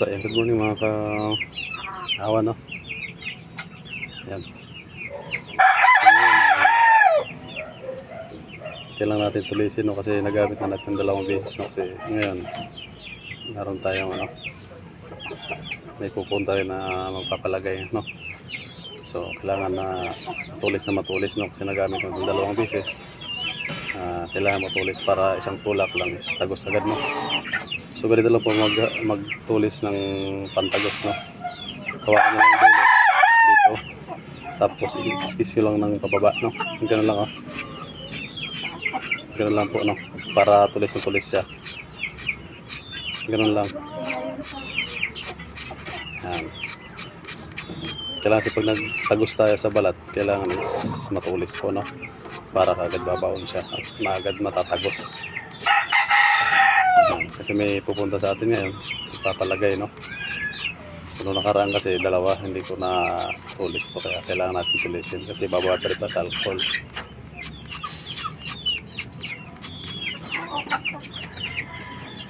So, ayan, good morning mga ka awa, no? Ayan. Kailangan natin tulisin, no? Kasi nagamit na natin dalawang beses, no? Kasi ngayon, meron tayong, ano, may pupunta rin na magpapalagay, no? So, kailangan na matulis na matulis, no? Kasi nagamit ng dalawang beses. Ah, kailangan matulis para isang tulak lang is tagos agad, no? So ganito lang po mag, magtulis ng pantagos, no? Hawakan nyo lang dulo dito. Tapos ikiskis nyo lang ng pababa, no? Ganun lang, oh. Ganun lang po, no? Para tulis na tulis siya. Ganun lang. Yan. Kailangan kasi pag nagtagos tayo sa balat, kailangan is matulis po, no? Para kagad babaon siya at maagad matatagos. Kasi may pupunta sa atin ngayon, ipapalagay, no? Ano nakaraan kasi dalawa, hindi ko na tulis to kaya kailangan natin tulisin kasi babawater pa sa alcohol.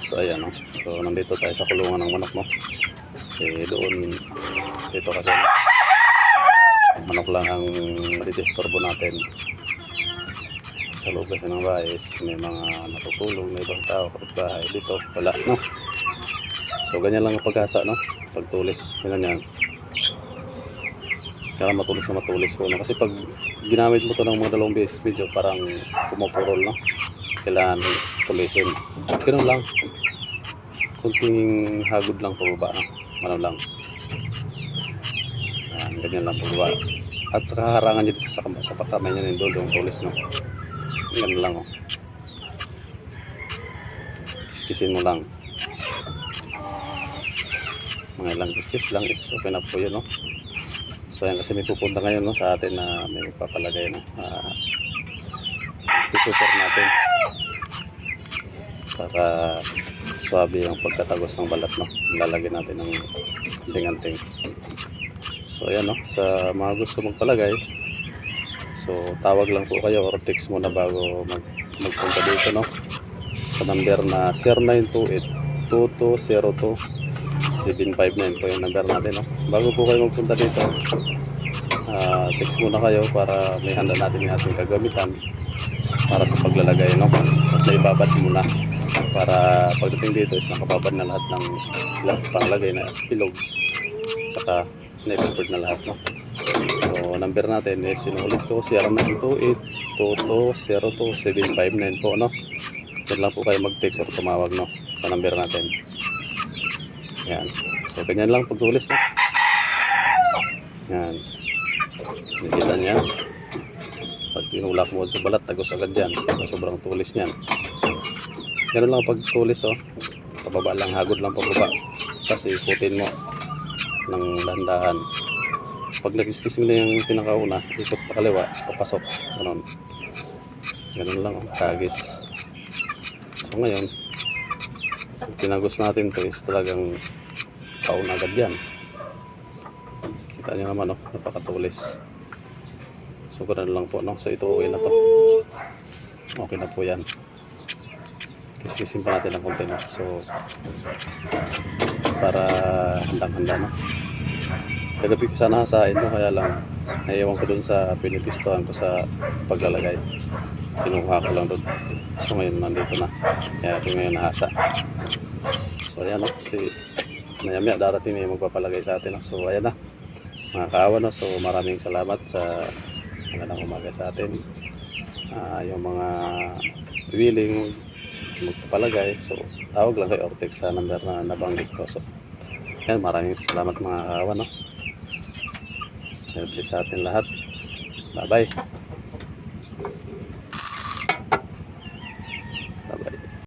So ayan, no? So nandito tayo sa kulungan ng manok, no? Kasi doon, dito kasi manok lang ang madidisturbo natin sa loob kasi ng bahay is may mga natutulog, may ibang tao, kapitbahay. Dito, wala, no? So, ganyan lang ang pag-asa, no? Pagtulis, ganyan yan. Kaya matulis na matulis po, no? Kasi pag ginamit mo to ng mga dalawang beses video, parang pumupurol, no? Kailangan tulisin. Ganun lang. Kunting hagod lang pababa, no? Ano lang. Yan, ganyan lang pababa. At saka harangan dito sa, sa pakamay niya ng dulong tulis, no? Ganun lang oh. Kiskisin mo lang. Mga ilang kiskis lang is okay na po yun no. So yan kasi may pupunta ngayon no sa atin na may papalagay no. Uh, natin. Para swabe ang pagkatagos ng balat no. Lalagyan natin ng anting-anting. So ayan no, sa mga gusto magpalagay, So, tawag lang po kayo or text muna bago mag magpunta dito, no? Sa number na 0928-2202-759 po yung number natin, no? Bago po kayo magpunta dito, ah, text muna kayo para may handa natin yung ating kagamitan para sa paglalagay, no? At naibabad muna para pagdating dito is nakababad na lahat ng lahat panglagay na ilog saka naibabad na lahat, no? So, number natin is sinulit ko 0928-2202-759 po, no? Yan lang po kayo mag-text or tumawag, no? Sa number natin. Yan. So, ganyan lang pagtulis, no? Yan. Nakita niya. Pag tinulak mo sa balat, tagos agad yan. Sobrang tulis niyan. Ganun lang pag tulis, oh. Pababa lang, hagod lang pababa. Kasi ikutin mo ng landahan pag nakiskis mo lang yung pinakauna, ikot pa kaliwa, papasok. Ganun. Ganun lang, oh, tagis. So ngayon, pag pinagos natin to is talagang pauna agad yan. Kita nyo naman, oh, napakatulis. So ganun lang po, no? So ito okay na to. Okay na po yan. Kiskisin pa natin ng konti, no? So, para handang-handa, no? Kagabi ko sana hasain no, kaya lang naiwan ko dun sa pinipistohan ko sa paglalagay. Kinuha ko lang dun. So ngayon nandito na. Kaya ito ngayon nahasa. So ayan no, kasi maya darating may magpapalagay sa atin. So ayan na. Mga kaawa so maraming salamat sa magandang umaga sa atin. Ah, yung mga willing magpapalagay. So tawag lang kay Ortex sa number na nabanggit ko. So yan, maraming salamat mga kaawa no. Bless sa atin lahat. Bye-bye.